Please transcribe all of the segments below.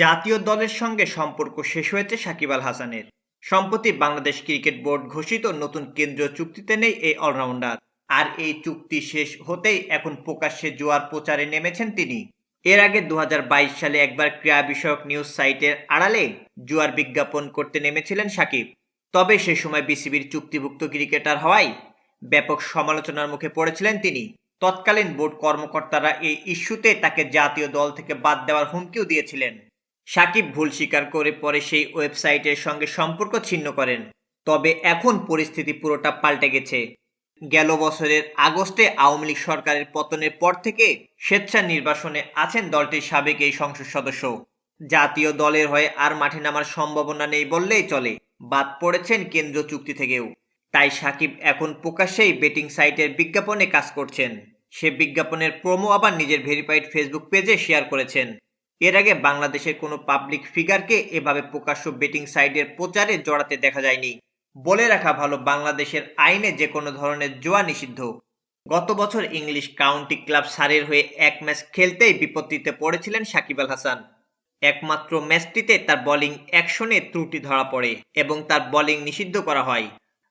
জাতীয় দলের সঙ্গে সম্পর্ক শেষ হয়েছে সাকিব আল হাসানের। সম্প্রতি বাংলাদেশ ক্রিকেট বোর্ড ঘোষিত নতুন কেন্দ্রীয় চুক্তিতে নেই এই অলরাউন্ডার। আর এই চুক্তি শেষ হতেই এখন প্রকাশ্যে জোয়ার প্রচারে নেমেছেন তিনি। এর আগে দু হাজার বাইশ সালে একবার ক্রীড়া বিষয়ক নিউজ সাইটের আড়ালে জুয়ার বিজ্ঞাপন করতে নেমেছিলেন সাকিব। তবে সে সময় বিসিবির চুক্তিভুক্ত ক্রিকেটার হওয়ায় ব্যাপক সমালোচনার মুখে পড়েছিলেন তিনি। তৎকালীন বোর্ড কর্মকর্তারা এই ইস্যুতে তাকে জাতীয় দল থেকে বাদ দেওয়ার হুমকিও দিয়েছিলেন। সাকিব ভুল স্বীকার করে পরে সেই ওয়েবসাইটের সঙ্গে সম্পর্ক ছিন্ন করেন। তবে এখন পরিস্থিতি পুরোটা পাল্টে গেছে। গেল বছরের আগস্টে আওয়ামী লীগ সরকারের পতনের পর থেকে স্বেচ্ছা নির্বাসনে আছেন দলটির সাবেক এই সংসদ সদস্য। জাতীয় দলের হয়ে আর মাঠে নামার সম্ভাবনা নেই বললেই চলে, বাদ পড়েছেন কেন্দ্র চুক্তি থেকেও। তাই সাকিব এখন প্রকাশ্যেই বেটিং সাইটের বিজ্ঞাপনে কাজ করছেন। সে বিজ্ঞাপনের প্রোমো আবার নিজের ভেরিফাইড ফেসবুক পেজে শেয়ার করেছেন। এর আগে বাংলাদেশের কোনো পাবলিক ফিগারকে এভাবে প্রকাশ্য বেটিং সাইটের প্রচারে জড়াতে দেখা যায়নি। বলে রাখা ভালো, বাংলাদেশের আইনে যে কোনো ধরনের জোয়া নিষিদ্ধ। গত বছর ইংলিশ কাউন্টি ক্লাব সারের হয়ে এক ম্যাচ খেলতেই বিপত্তিতে পড়েছিলেন সাকিব আল হাসান। একমাত্র ম্যাচটিতে তার বোলিং অ্যাকশনে ত্রুটি ধরা পড়ে এবং তার বোলিং নিষিদ্ধ করা হয়।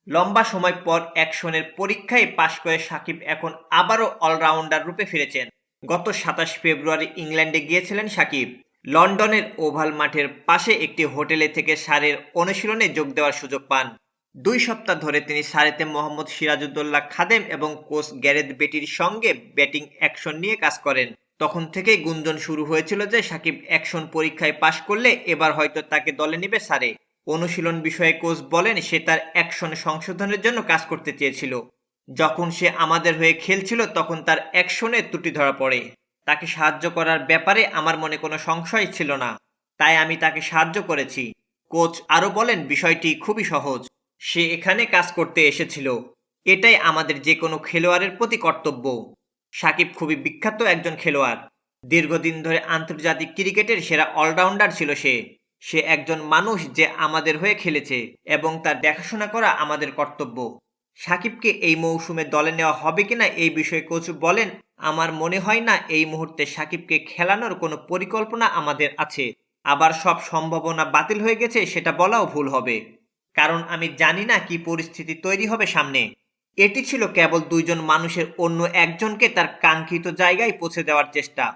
লম্বা সময় পর অ্যাকশনের পরীক্ষায় পাশ করে সাকিব এখন আবারও অলরাউন্ডার রূপে ফিরেছেন। গত সাতাশ ফেব্রুয়ারি ইংল্যান্ডে গিয়েছিলেন সাকিব। লন্ডনের ওভাল মাঠের পাশে একটি হোটেলে থেকে সারের অনুশীলনে যোগ দেওয়ার সুযোগ পান। দুই সপ্তাহ ধরে তিনি সারেতে মোহাম্মদ সিরাজউদ্দৌলা খাদেম এবং কোচ গ্যারেদ বেটির সঙ্গে ব্যাটিং অ্যাকশন নিয়ে কাজ করেন। তখন থেকেই গুঞ্জন শুরু হয়েছিল যে সাকিব অ্যাকশন পরীক্ষায় পাশ করলে এবার হয়তো তাকে দলে নেবে সারে। অনুশীলন বিষয়ে কোচ বলেন, সে তার অ্যাকশন সংশোধনের জন্য কাজ করতে চেয়েছিল। যখন সে আমাদের হয়ে খেলছিল, তখন তার অ্যাকশনে ত্রুটি ধরা পড়ে। তাকে সাহায্য করার ব্যাপারে আমার মনে কোনো সংশয় ছিল না, তাই আমি তাকে সাহায্য করেছি। কোচ আরও বলেন, বিষয়টি খুবই সহজ। সে এখানে কাজ করতে এসেছিল। এটাই আমাদের যে কোনো খেলোয়াড়ের প্রতি কর্তব্য। সাকিব খুবই বিখ্যাত একজন খেলোয়াড়। দীর্ঘদিন ধরে আন্তর্জাতিক ক্রিকেটের সেরা অলরাউন্ডার ছিল সে। সে একজন মানুষ যে আমাদের হয়ে খেলেছে এবং তার দেখাশোনা করা আমাদের কর্তব্য। সাকিবকে এই মৌসুমে দলে নেওয়া হবে কিনা এই বিষয়ে কোচ বলেন, আমার মনে হয় না এই মুহূর্তে সাকিবকে খেলানোর কোনো পরিকল্পনা আমাদের আছে। আবার সব সম্ভাবনা বাতিল হয়ে গেছে, সেটা বলাও ভুল হবে। কারণ আমি জানি না কি পরিস্থিতি তৈরি হবে সামনে। এটি ছিল কেবল দুইজন মানুষের অন্য একজনকে তার কাঙ্ক্ষিত জায়গায় পৌঁছে দেওয়ার চেষ্টা।